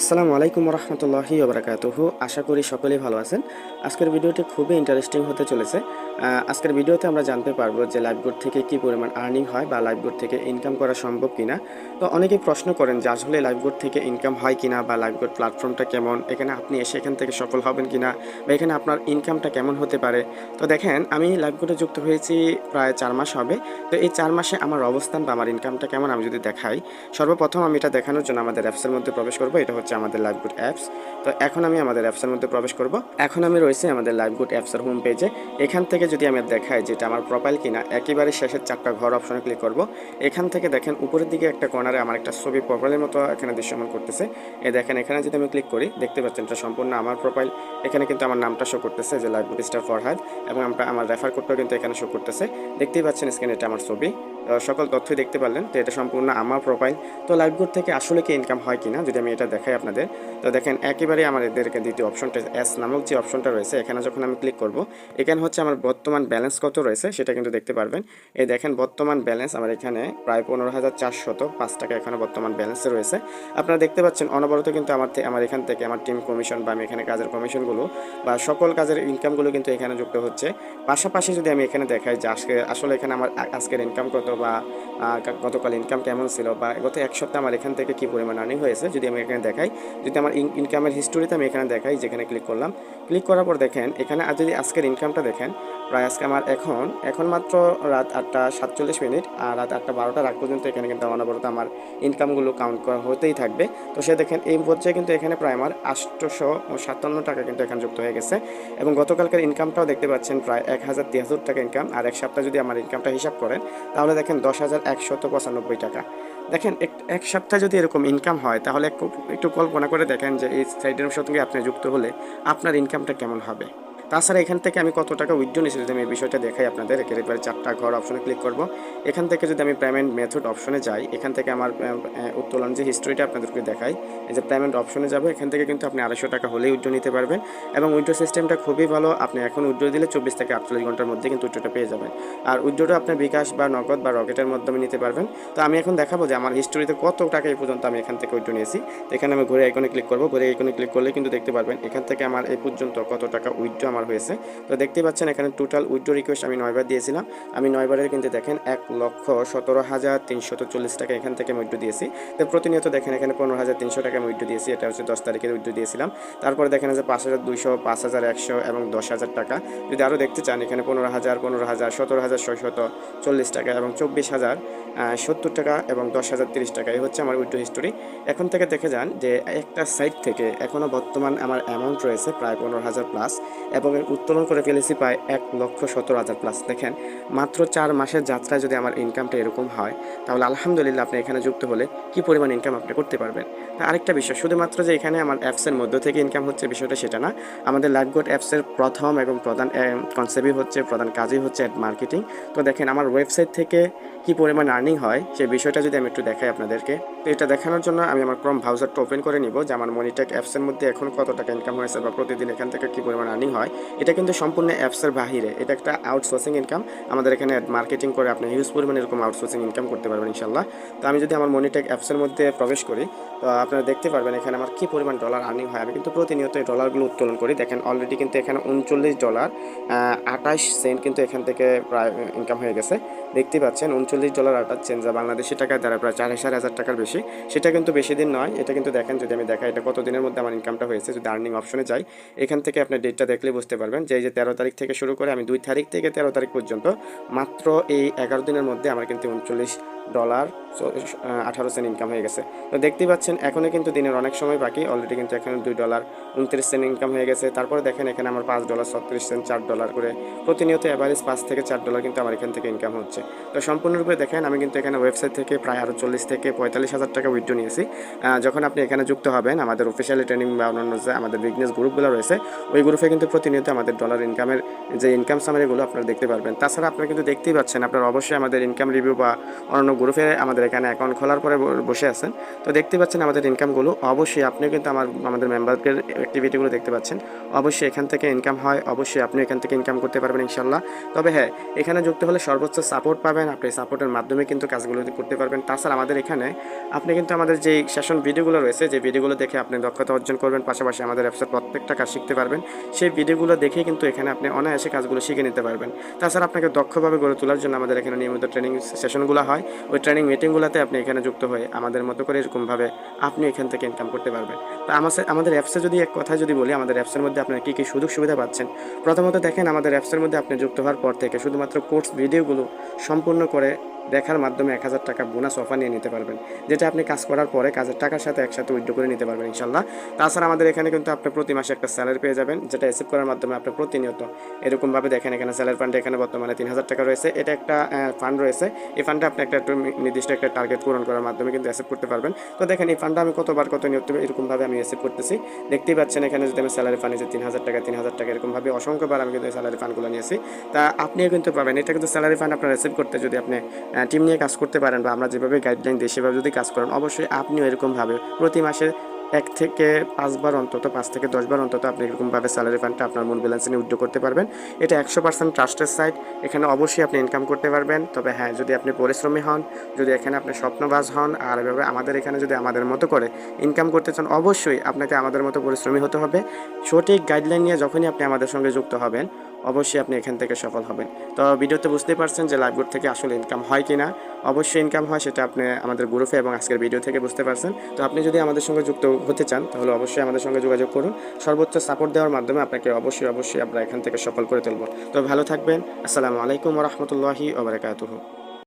আসসালামু আলাইকুম রহমতুল্লাহি ওবরাকাতুহ। আশা করি সকলেই ভালো আছেন। আজকের ভিডিওটি খুবই ইন্টারেস্টিং হতে চলেছে। আজকের ভিডিওতে আমরা জানতে পারব যে লাইভগুড থেকে কি পরিমাণ আর্নিং হয় বা লাইভগুড থেকে ইনকাম করা সম্ভব কিনা। তো অনেকেই প্রশ্ন করেন যে আসলে লাইভগুড থেকে ইনকাম হয় কিনা বা লাইভগুড প্ল্যাটফর্মটা কেমন? এখানে আপনি এসে এখান থেকে সফল হবেন কিনা? বা এখানে আপনার ইনকামটা কেমন হতে পারে? তো দেখেন, আমি লাইভগুডে যুক্ত হয়েছি প্রায় চার মাস হবে। তো এই চার মাসে আমার অবস্থান বা আমার ইনকামটা কেমন আমি যদি দেখাই, সর্বপ্রথম আমি এটা দেখানোর জন্য আমাদের অ্যাপসের মধ্যে প্রবেশ করব। এটা হচ্ছে আমাদের লাইভগুড অ্যাপস তো এখন আমি আমাদের অ্যাপসের মধ্যে প্রবেশ করব। এখন আমি রয়েছি আমাদের লাইভগুড অ্যাপসের হোম পেজে এখান থেকে যদি আমি দেখাই যেটা আমার প্রোফাইল কিনা, একেবারে শেষের চারটা ঘর অপশনে ক্লিক করব। এখান থেকে দেখেন উপরের দিকে একটা কর্নারে আমার একটা ছবি প্রোফাইলের মতো এখানে দৃশ্যমান করতেছে। এ দেখেন এখানে যদি আমি ক্লিক করি, দেখতে পাচ্ছেন এটা সম্পূর্ণ আমার প্রোফাইল এখানে কিন্তু আমার নামটা শো করতেছে যে লাইভগুড স্টার ফরহাদ এবং আমরা, আমার রেফার কোডটাও কিন্তু এখানে শো করতেছে। দেখতেই পাচ্ছেন স্ক্রিনে এটা আমার ছবি। সকল তথ্যই দেখতে পারলেন। তো এটা সম্পূর্ণ আমার প্রোফাইল তো লাইভগুড থেকে আসলে কি ইনকাম হয় কিনা, যদি আমি এটা দেখাই আপনাদের। তো দেখেন, একেবারে আমাদেরকে দ্বিতীয় অপশনটা এস নামক যে অপশনটা রয়েছে, এখানে যখন আমি ক্লিক করব, এখানে হচ্ছে আমার বর্তমান ব্যালেন্স কত রয়েছে, সেটা কিন্তু দেখতে পারবেন। এই দেখেন, বর্তমান ব্যালেন্স আমার এখানে প্রায় পনেরো হাজার চারশত পাঁচ টাকা এখানে বর্তমান ব্যালেন্সে রয়েছে। আপনারা দেখতে পাচ্ছেন, অনবরত কিন্তু আমার আমার এখান থেকে আমার টিম কমিশন বা আমি এখানে কাজের কমিশনগুলো বা সকল কাজের ইনকামগুলো কিন্তু এখানে যুক্ত হচ্ছে। পাশাপাশি যদি আমি এখানে দেখাই যে আজকে আসলে এখানে আমার আজকের ইনকাম কত বা গতকাল ইনকাম কেমন ছিল বা, গত এক সপ্তাহে আমার এখান থেকে কি পরিমাণ আর্নিং হয়েছে যদি আমি এখানে দেখাই। যদি আমার ইনকামের হিস্টোরিতে আমি এখানে দেখাই, যেখানে ক্লিক করলাম। ক্লিক করার পর দেখেন, এখানে আর যদি আজকের ইনকামটা দেখেন প্রায় আজকে আমার এখন। এখন মাত্র রাত আটটা সাতচল্লিশ মিনিট আর রাত আটটা বারোটা আগ পর্যন্ত এখানে কিন্তু অনবরত আমার ইনকামগুলো কাউন্ট করা হতেই থাকবে। তো সে দেখেন, এই পর্যায়ে কিন্তু এখানে প্রায় আমার আটশোশো সাতান্ন টাকা কিন্তু এখানে যুক্ত হয়ে গেছে। এবং গতকালকার ইনকামটাও দেখতে পাচ্ছেন প্রায় এক হাজার তিয়াত্তর টাকা ইনকাম আর এক সপ্তাহ যদি আমার ইনকামটা হিসাব করেন, তাহলে দেখেন দশ হাজার একশত পঁচানব্বই টাকা। দেখেন, এক- এক সপ্তাহে যদি এরকম ইনকাম হয়, তাহলে একটু কল্পনা করে দেখেন যে এই সাইডের সঙ্গে আপনি যুক্ত হলে আপনার ইনকামটা কেমন হবে। তাছাড়া এখান থেকে আমি কত টাকা উইথড্র নিয়েছি যদি আমি এই বিষয়টা দেখাই আপনাদের একেবারে চারটা ঘর অপশনে ক্লিক করব। এখান থেকে যদি আমি পেমেন্ট মেথড অপশনে যাই, এখান থেকে আমার উত্তোলন যে হিস্ট্রিটা আপনাদেরকে দেখাই, এই যে পেমেন্ট অপশনে যাব, এখান থেকে কিন্তু আপনি আড়াইশো টাকা হলেই উইথড্র নিতে পারবেন। এবং উইথড্র সিস্টেমটা খুবই ভালো, আপনি এখন উইথড্র দিলে চব্বিশ থেকে আটচল্লিশ ঘণ্টার মধ্যে কিন্তু উইথড্রটা পেয়ে যাবেন। আর উইথড্রটা আপনার বিকাশ বা নগদ বা রকেটের মাধ্যমে নিতে পারবেন। তো আমি এখন দেখাবো যে আমার হিস্টোরিতে কত টাকা এই পর্যন্ত আমি এখান থেকে উইথড্র নিয়েছি। এখানে আমি ঘুরে আইকনে ক্লিক করব। ঘুরে আইকনে ক্লিক করলে কিন্তু দেখতে পারবেন, এখান থেকে আমার এই পর্যন্ত কত টাকা উইথড্র আমার হয়েছে। তো দেখতে পাচ্ছেন এখানে টোটাল উইথড্র রিকোয়েস্ট আমি নয়বার দিয়েছিলাম। আমি নয়বারের কিন্তু দেখেন এক লক্ষ সতেরো হাজার তিনশত চল্লিশ টাকা এখান থেকে আমি উইথড্র দিয়েছি। তো প্রতিনিয়ত দেখেন এখানে পনেরো হাজার তিনশো টাকা আমি উইথড্র দিয়েছি। এটা হচ্ছে দশ তারিখে উইথড্র দিয়েছিলাম। তারপরে দেখেন যে পাঁচ হাজার দুইশো, পাঁচ হাজার একশো এবং দশ হাজার টাকা। যদি আরও দেখতে চান, এখানে পনেরো হাজার পনেরো হাজার, সতেরো হাজার ছয়শত চল্লিশ টাকা এবং চব্বিশ হাজার সত্তর টাকা এবং দশ হাজার তিরিশ টাকা। এই হচ্ছে আমার উইথড্র হিস্টোরি এখন থেকে দেখে যান যে একটা সাইট থেকে এখনও বর্তমান আমার অ্যামাউন্ট রয়েছে প্রায় পনেরো হাজার প্লাস এবং এর উত্তোলন করে ফেলেছি প্রায় এক লক্ষ সতেরো হাজার প্লাস দেখেন, মাত্র চার মাসের যাত্রায় যদি আমার ইনকামটা এরকম হয়, তাহলে আলহামদুলিল্লাহ আপনি এখানে যুক্ত হলে কি পরিমাণ ইনকাম আপনি করতে পারবেন? আরেকটা বিষয়, শুধুমাত্র যে এখানে আমার অ্যাপসের মধ্য থেকে ইনকাম হচ্ছে বিষয়টা সেটা না। আমাদের লাইফগোড অ্যাপসের প্রথম এবং প্রধান কনসেপ্টই হচ্ছে, প্রধান কাজই হচ্ছে অ্যাড মার্কেটিং তো দেখেন, আমার ওয়েবসাইট থেকে কি পরিমাণ আর্নিং হয়, সেই বিষয়টা যদি আমি একটু দেখাই আপনাদেরকে। তো এটা দেখানোর জন্য আমি আমার ক্রম ব্রাউজারটা ওপেন করে নিব, যে আমার মনিটেক অ্যাপসের মধ্যে এখন কত টাকা ইনকাম হয়েছে বা প্রতিদিন এখান থেকে কী পরিমাণ আর্নিং হয়। এটা কিন্তু সম্পূর্ণ অ্যাপসের বাহিরে, এটা একটা আউটসোর্সিং ইনকাম আমাদের এখানে অ্যাড মার্কেটিং করে আপনি হিউজ পরিমাণে এরকম আউটসোর্সিং ইনকাম করতে পারবেন ইনশাল্লাহ তো আমি যদি আমার মনিটেক অ্যাপসের মধ্যে প্রবেশ করি, তো আপনারা দেখতে পারবেন এখানে আমার কি পরিমাণ ডলার আর্নিং হয়। আমি কিন্তু প্রতিনিয়ত এই ডলারগুলো উত্তোলন করি। দেখেন অলরেডি কিন্তু এখানে উনচল্লিশ ডলার আঠাশ সেন্ট কিন্তু এখান থেকে প্রায় ইনকাম হয়ে গেছে। দেখতে পাচ্ছেন উনচল্লিশ ডলার আটাশ সেন্ট যা বাংলাদেশি টাকায় দ্বারা প্রায় চার হাজার হাজার টাকার বেশি, সেটা কিন্তু বেশি দিন নয়। এটা কিন্তু দেখেন যদি আমি দেখাই এটা কত দিনের মধ্যে আমার ইনকামটা হয়েছে, যদি আর্নিং অপশনে যাই, এখান থেকে আপনি ডেটটা দেখলে বুঝতে পারবেন যে এই যে তেরো তারিখ থেকে শুরু করে আমি দুই তারিখ থেকে তেরো তারিখ পর্যন্ত মাত্র এই এগারো দিনের মধ্যে আমার কিন্তু উনচল্লিশ ডলার আঠারো সেন্ট ইনকাম হয়ে গেছে। তো দেখতে পাচ্ছেন এখনও কিন্তু দিনের অনেক সময় বাকি। অলরেডি কিন্তু এখানে দুই ডলার উনত্রিশ সেন্ট ইনকাম হয়ে গেছে। তারপরে দেখেন এখানে আমার পাঁচ ডলার ছত্রিশ সেন্ট চার ডলার করে। প্রতিনিয়ত অ্যাভারেজ পাঁচ থেকে চার ডলার কিন্তু আমার এখান থেকে ইনকাম হচ্ছে। তো সম্পূর্ণরূপে দেখেন, আমি কিন্তু এখানে ওয়েবসাইট থেকে প্রায় আরও চল্লিশ থেকে পঁয়তাল্লিশ হাজার টাকা উইথড্র নিয়েছি। যখন আপনি এখানে যুক্ত হবেন, আমাদের অফিসিয়ালি ট্রেনিং বা অন্যান্য যে আমাদের বিজনেস গ্রুপগুলো রয়েছে, ওই গ্রুপে কিন্তু প্রতিনিয়ত আমাদের ডলার ইনকামের যে ইনকাম সামারিগুলো আপনারা দেখতে পারবেন। তাছাড়া আপনারা কিন্তু দেখতেই পাচ্ছেন, আপনারা অবশ্যই আমাদের ইনকাম রিভিউ বা অন্যান্য গ্রুপে আমাদের এখানে অ্যাকাউন্ট খোলার পরে বসে আছেন। তো দেখতে পাচ্ছেন আমাদের ইনকামগুলো অবশ্যই আপনি কিন্তু আমার, আমাদের মেম্বারদের অ্যাক্টিভিটিগুলো দেখতে পাচ্ছেন। অবশ্যই এখান থেকে ইনকাম হয়, অবশ্যই আপনি এখান থেকে ইনকাম করতে পারবেন ইনশাল্লাহ তবে হ্যাঁ এখানে যুক্ত হলে সর্বোচ্চ সাপোর্ট পাবেন, আপনি সাপোর্টের মাধ্যমে কিন্তু কাজগুলো করতে পারবেন। তাছাড়া আমাদের এখানে আপনি কিন্তু আমাদের যে সেশন ভিডিওগুলো রয়েছে, যে ভিডিওগুলো দেখে আপনি দক্ষতা অর্জন করবেন, পাশাপাশি আমাদের অ্যাপসের প্রত্যেকটা কাজ শিখতে পারবেন, সেই ভিডিওগুলো দেখে কিন্তু এখানে আপনি অনায়াসে কাজগুলো শিখে নিতে পারবেন। তাছাড়া আপনাকে দক্ষভাবে গড়ে তোলার জন্য আমাদের এখানে নিয়মিত ট্রেনিং সেশনগুলো হয়। ওই ট্রেনিং মিটিংগুলোতে আপনি এখানে যুক্ত হয়ে আমাদের মতো করে এরকমভাবে আপনি এখান থেকে ইনকাম করতে পারবেন। তো আমাদের আমাদের অ্যাপসে যদি এক কথা যদি বলি, আমাদের অ্যাপসের মধ্যে আপনারা কী কী সুযোগ সুবিধা পাচ্ছেন? প্রথমত দেখেন, আমাদের অ্যাপসের মধ্যে আপনি যুক্ত হওয়ার পর থেকে শুধুমাত্র কোর্স ভিডিওগুলো সম্পূর্ণ করে দেখার মাধ্যমে এক হাজার টাকা বোনাস অফার নিয়ে নিতে পারবেন, যেটা আপনি কাজ করার পরে কাজের টাকার সাথে একসাথে উইড্রো করে নিতে পারবেন ইনশাল্লাহ তাছাড়া আমাদের এখানে কিন্তু আপনি প্রতি মাসে একটা স্যালারি পেয়ে যাবেন, যেটা অ্যাসিভ করার মাধ্যমে আপনি প্রতিনিয়ত এরকমভাবে দেখেন এখানে স্যালারি ফান্ড এখানে বর্তমানে তিন হাজার টাকা রয়েছে। এটা একটা ফান্ড রয়েছে। এই ফান্ডে আপনি একটা নির্দিষ্ট একটা টার্গেট পূরণ করার মাধ্যমে কিন্তু অ্যাসিভ করতে পারবেন। তো দেখেন, এই ফান্ডটা আমি কতবার কত নিয়ত এরকমভাবে আমি অ্যাসিভ করতেছি। দেখতেই পাচ্ছেন এখানে যদি আমি স্যালারি ফান্ড তিন হাজার টাকা, তিন হাজার টাকা এরকমভাবে অসংখ্যবার আমি কিন্তু স্যালারি ফান্ডগুলো নিয়েছি। তা আপনিও কিন্তু পাবেন। এটা কিন্তু স্যালারি ফান্ড আপনার রিসিভ করতে যদি আপনি টিম নিয়ে কাজ করতে পারেন বা আমরা যেভাবে গাইডলাইন দিই, সেভাবে যদি কাজ করেন, অবশ্যই আপনিও এরকমভাবে প্রতি মাসে এক থেকে পাঁচবার অন্তত, পাঁচ থেকে দশবার অন্তত আপনি এরকমভাবে স্যালারি ফান্ডটা আপনার মূল ব্যালেন্সে নিয়ে উদ্যোগ করতে পারবেন। এটা একশো পার্সেন্ট ট্রাস্টের সাইট এখানে অবশ্যই আপনি ইনকাম করতে পারবেন। তবে হ্যাঁ যদি আপনি পরিশ্রমী হন, যদি এখানে আপনি স্বপ্নবাজ হন, আর এভাবে আমাদের এখানে যদি আমাদের মতো করে ইনকাম করতে চান, অবশ্যই আপনাকে আমাদের মতো পরিশ্রমী হতে হবে। সঠিক গাইডলাইন নিয়ে যখনই আপনি আমাদের সঙ্গে যুক্ত হবেন অবশ্যই আপনি এখান থেকে সফল হবেন। তো ভিডিওতে বুঝতে পারছেন যে লাইভ গ্রুপ থেকে আসলে ইনকাম হয় কি না অবশ্যই ইনকাম হয়, সেটা আপনি আমাদের গ্রুপে এবং আজকের ভিডিও থেকে বুঝতে পারছেন। তো আপনি যদি আমাদের সঙ্গে যুক্ত হতে চান, তাহলে অবশ্যই আমাদের সঙ্গে যোগাযোগ করুন। সর্বোচ্চ সাপোর্ট দেওয়ার মাধ্যমে আপনাকে অবশ্যই অবশ্যই আমরা এখান থেকে সফল করে তুলব। তো ভালো থাকবেন। আসসালামু আলাইকুম রহমতুল্লাহি ওবরাকাতুহু